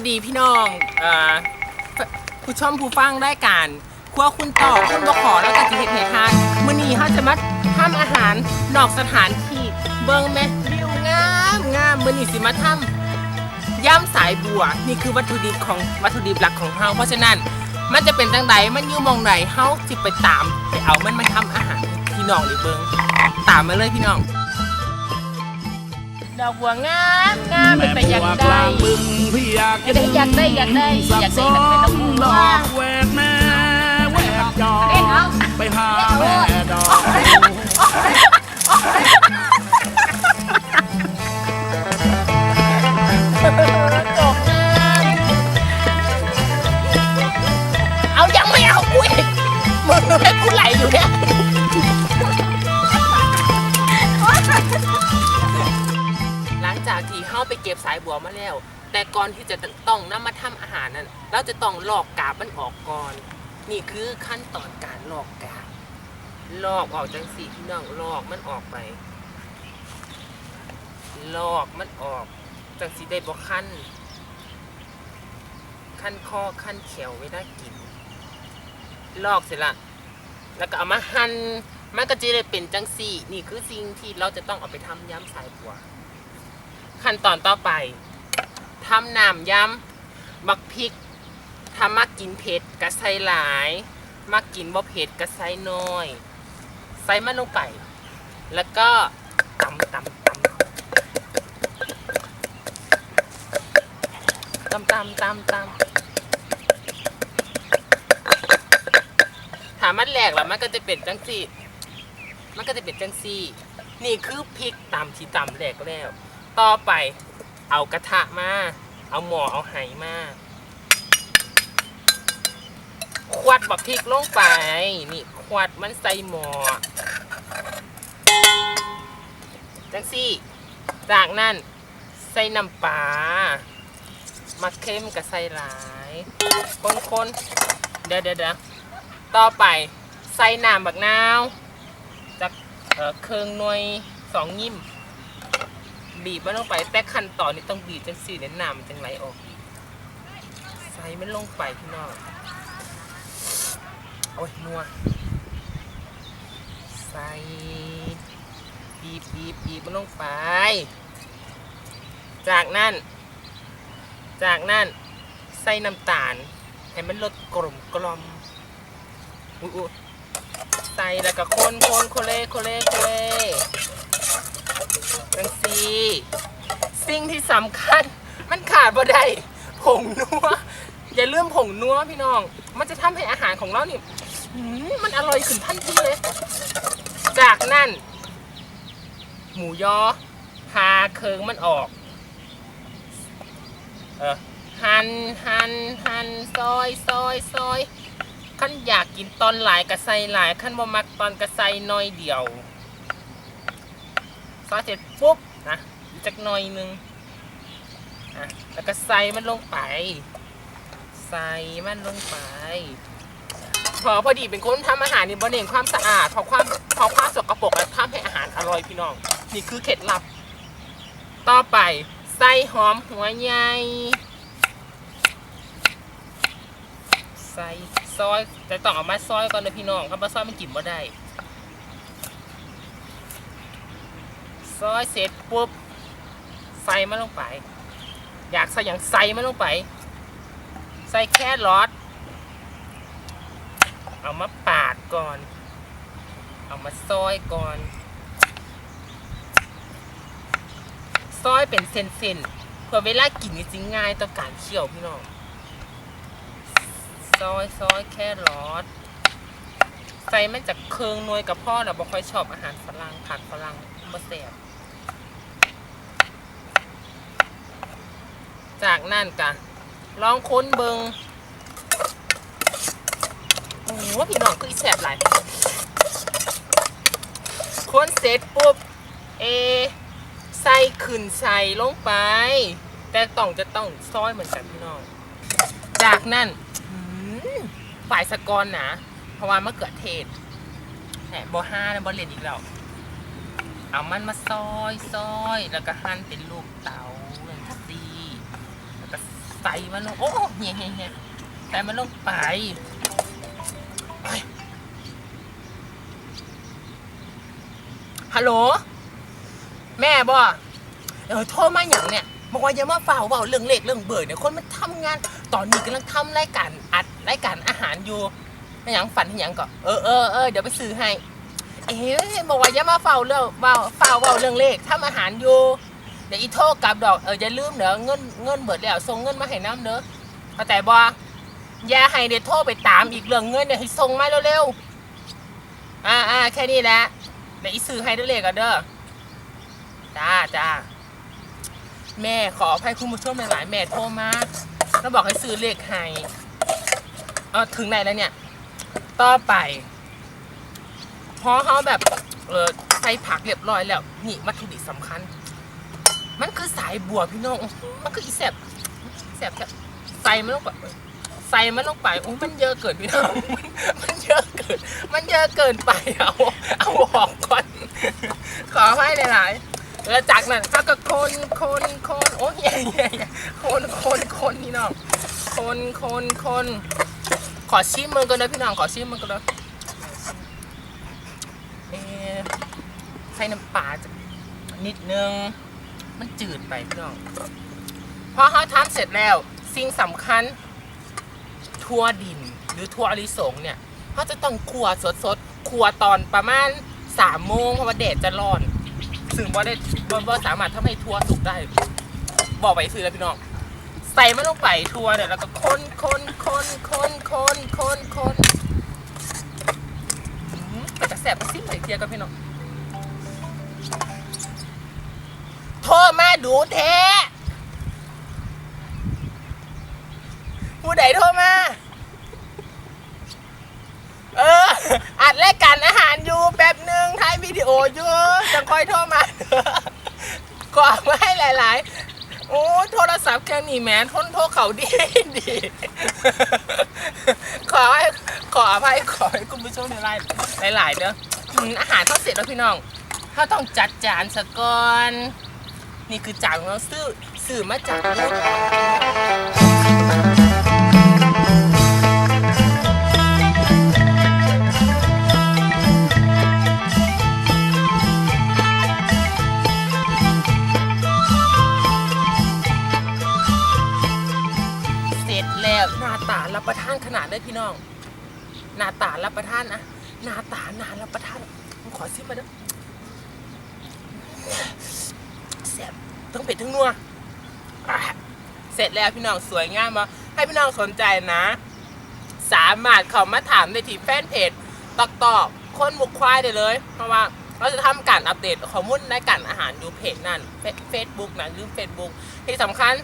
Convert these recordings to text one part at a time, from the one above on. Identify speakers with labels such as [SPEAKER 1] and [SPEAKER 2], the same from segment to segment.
[SPEAKER 1] สดีพี่น้องเอ่อผู้ชมผู้ฟังได้การครัวคุณต่อคุณบขอแล้วก็จิเห็ดเหตุทานมื้อนี้เขาจะมาทำอาหารนอกสถานที่เบิ่งแม่วิวงามงามมื้อนี้สิมาทำย่ำสายบัว นี่คือวัตถุดิบของวัตถุดิบหลักของเฮาเพราะฉะนั้น มันจะเป็นจังใดมันอยู่หมองไหนเฮาสิไปตามไปเอามันมาทำอาหารให้พี่น้องได้เบิ่งตามมาเลยพี่น้องดอกบัวงามงามเป็นแต่อยากได้
[SPEAKER 2] บึงพี่อยาก
[SPEAKER 1] อยากได้อยากได้อยากได้แบบเป็น
[SPEAKER 2] ง
[SPEAKER 1] น้ำมูก
[SPEAKER 2] ดอ
[SPEAKER 1] ว่าก
[SPEAKER 2] แหวกแม่แหวกจอ
[SPEAKER 1] เล่นเอา
[SPEAKER 2] ไปหาแม่ดอก
[SPEAKER 1] เอายังไม่เอากูอีกมือให้กูไหล ไปเก็บสายบัวมาแล้ว แต่ก่อนที่จะต้องนำมาทำอาหารนั้นเราจะต้องลอกกาบมันออกก่อน นี่คือขั้นตอนการลอกกาบลอกออกจังสีพี่น้องลอกมันออกไป ลอกมันออกจังสีได้บ่ขั้นขั้นคอขั้นเขียวไว้ได้กิน ลอกเสร็จละแล้วก็เอามาหัน่นมันก็จะได้เป็นจังสี่ นี่คือสิ่งที่เราจะต้องเอาไปทำยำสายบัว ขั้นตอนต่อไปทำน้ำยำบักพริกถ้ามักกินเผ็ดก็ใส่หลายมักกินบ่เผ็ดก็ใส่น้อยใส่มันลงไปแล้วก็ตำตำตำตำตำตำตำถามมันแหลกแล้วมันก็จะเป็นจังสี่มันก็จะเป็นจังสี่นี่คือพริกตำที่ตำแหลกแล้ว ต่อไป เอากระทะมา เอาหม้อเอาไหมาควัดบักพริกลงไป นี่ควัดมันใส่หม้อจังสี่ จากนั้นใส่น้ำปลามาเข้มกับใส่หลาย คนๆเดี๋ยวเดี๋ยวเดี๋ยวต่อไปใส่น้ำบักนาวจากเออเครื่องหน่วยสองยิ้ม บีบมันลงไป แต่ขั้นตอนนี้ต้องบีบจังสี่เนี่ยน้ำมันจังไหลออกใส่มันลงไปพี่น้องโอ้ยนัวใส่บีบบีบบีบมันลงไป จากนั้น จากนั้นใส่น้ำตาลให้มันลดกลมกลมอุ้ยอุ๊ยใส่แล้วก็คนคนโคเลโคเลโคเล สีสิ่งที่สำคัญ มันขาดบ่ได้ผงนัวอย่าลืมผงนัวพี่น้อง มันจะทำให้อาหารของเรานี่หืมมันอร่อยขึ้นทันทีเลย จากนั้น หมูยอพาเคิงมันออก เออหันหันหันซอยซอยซอยขั้นอยากกินตอนหลายกระใสหลายขั้นบ่มักตอนกระใสน้อยเดียวซอยเสร็จปุ๊บ นะจักหน่อยหนึงอะแล้วก็ใส่มันลงไป ใส่มันลงไป พอพอดีเป็นคนทำอาหารนี่บ่เน้นความสะอาดพราะความพราะความสกปรกและทำให้อาหารอร่อยพี่น้อง นี่คือเคล็ดลับ ต่อไปใส่หอมหัวใหญ่ใส่ซอยแต่ต้องเอามาซอยก่อนนะพี่น้องถ้ามาซอยมันกินบ่ได้ ซอยเสร็จปุ๊บใส่มันลงไป อยากใส่อย่างใส่มันลงไป ใส่แค่รอทเอามาปาดก่อน เอามาซอยก่อน ซอยเป็นเส้นๆเพื่อเวลากินนี่จิงง่ายต่อการเคี่ยวพี่น้องซอยซอยแค่รอทใส่มันจากเคืองนวยกับพ่อเราบ่ค่อยชอบอาหารฝรั่งผักฝรั่งบ่แซ่บ จากนั่นกะลองค้นเบิงโอ้โหพี่น้องคืออีแสบหลายค้นเสร็จปุ๊บ เอ ใส่ขึ้นใส่ลงไป แต่ต้องจะต้องซอยเหมือนกันพี่น้อง จากนั้นฝ่ายสกอนนะเพราะว่ามะเขือเทศแหมบอห้านะบอเลนอีกแล้ว เอามันมาซอยซอยแล้วก็หั่นเป็นลูกเตาอย่างที่สี่แล้วก็ ใส่มันลง โอ้เฮียเฮียเฮียใส่มันลงไปฮัลโหล แม่บ่เออโทรมาอย่างเนี่ยบอกว่าอย่ามาเฝ้าเบาเรื่องเล็กเรื่องเบิดเนี่ยคนมันทำงาน ตอนนี้กำลังทำรายการอัดรายการอาหารอยู่ให้หยังฝันให้หยังก็เออเออเออเดี๋ยวไปซื้อให้ เอ๊ะบอกว่าอย่ามาเฝ้าเรื่องเฝ้าเฝ้าเบาเรื่องเลขทำอาหารอยู่ เดี๋ยวอีโทรกลับดอกเอออย่าลืมเด้อเงินเงินเบิดแล้วส่งเงินมาให้น้ำเด้อเข้าใจบ่อย่าให้เดี๋ยวโทรไปตามอีกเรื่องเงินเนี่ยให้ส่งมาเร็วๆอ่าอ่าแค่นี้แหละเดี๋ยวอีซื้อให้ด้อเลขกันเด้อจ้าจ้าแม่ขออภัยคุณผู้ชมหลายๆแม่โทรมาแล้วบอกให้ซื้อเลขให้เออถึงไหนแล้วเนี่ย ต่อไปพอเขาแบบเออใส่ผักเรียบร้อยแล้ว นี่วัตถุดิบสำคัญ มันคือสายบัวพี่น้อง มันคืออีแสบแสบแสบใส่มันลงไปใส่มันลงไปโอ้มันเยอะเกินพี่น้อง มันเยอะเกิน มันเยอะเกินไปเอาเอาออกก่อน ขอให้หลายๆแล้วจากนั้นเขาก็คนคนคนโอ้ยใหญ่ใหญ่คนคนคนพี่น้อง คนคนคนขอชิมมือกันเลยพี่น้องขอชิมมือกันเลยเอ๊ะใส่น้ำปลาจะนิดนึง มันจืดไปพี่น้องพอเขาทำเสร็จแล้ว สิ่งสำคัญทั่วดินหรือทั่วอลิสงเนี่ยเขาจะต้องคั่วสดๆคั่วตอนประมาณสามโมงเพราะว่าแดดจะร้อน ซึ่งว่าได้ว่าสามารถทำให้ทั่วสุกได้ บอกไปซื้อแล้วพี่น้องใส่มันลงไปทั่วเนี่ยแล้วก็คนคนคนคนคนคนคนมก็จะแสบไปซิมใส่เทียกับพี่น้องโทรมา ดูแท้ผู้ใดโทรมา เออ อัดรายการอาหารอยู่แป๊บหนึ่งถ่ายวิดีโออยู่จะค่อยโทรมาขอมาให้หลาย ๆ โอ้โทรศัพท์เครื่องนี้แหมทนโทรเขาดีดีขอให้ขออภัยขอให้คุณผู้ชมในไลน์หลายๆเด้ออืมอาหารเขาเสร็จแล้วพี่น้องเขาต้องจัดจานสะก่อน นี่คือจาของเราซื้อซื้อมาจากรถเสร็จแล้วหน้าตารับประทานขนาดเลยพี่น้องหน้าตารับประทานนะหน้าตาหนารับประทานผมขอซิมมาด้วย ซ่บทั้งเผ็ดทั้งนัวเสร็จแล้วพี่น้องสวยงามมาให้พี่น้องสนใจนะ สามารถเข้ามาถามในที่แฟนเพจตอกตอกคนบุกควายได้เลย เพราะว่าเราจะทำการอัปเดตข้อมูลในการอาหารอยู่เพจนั่นเฟซบุ๊กนะหรือเฟซบุ๊กที่สำคัญ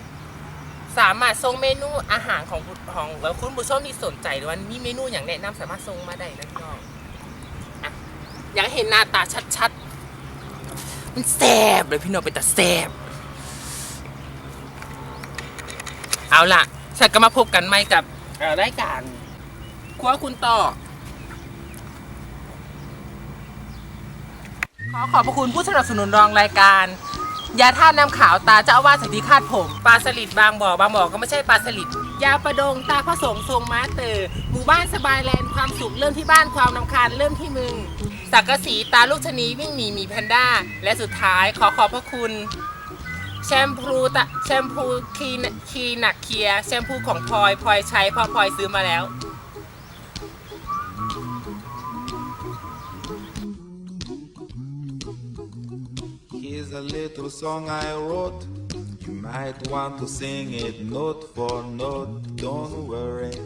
[SPEAKER 1] สามารถส่งเมนูอาหารของผู้ของคุณผู้ชมที่สนใจหรือว่ามีเมนูอย่างแนะนำสามารถส่งมาได้นะพี่น้องอะอยากเห็นหน้าตาชัดๆ มันแสบเลยพี่น้องเป็นแต่แสบเอาล่ะฉันก็มาพบกันใหม่กับเอ่อรายการครัวคุณต่อ ขอขอบพระคุณผู้สนับสนุนรองรายการ ยาท่าตุน้ำขาวตาเจ้าอาวาสสันติคาดผมปลาสลิดบางบ่อบางบ่อก็ไม่ใช่ปลาสลิดยาประดงตาพระสงฆ์ทรงม้าเตอหมู่บ้านสบายแลนด์ความสุขเริ่มที่บ้านความนำคาญเริ่มที่มึง สักกะสีตาลูกชะนีวิ่งหนีหมีแพนด้า และสุดท้ายขอขอบพระคุณ แชมพูตะแชมพูคีนคีหนักเคลียร์แชมพูของพลอยพลอยใช้เพราะพลอยซื้อมาแล้ว
[SPEAKER 3] Here's a little song I wrote. You might want to sing it note for note. Don't worry,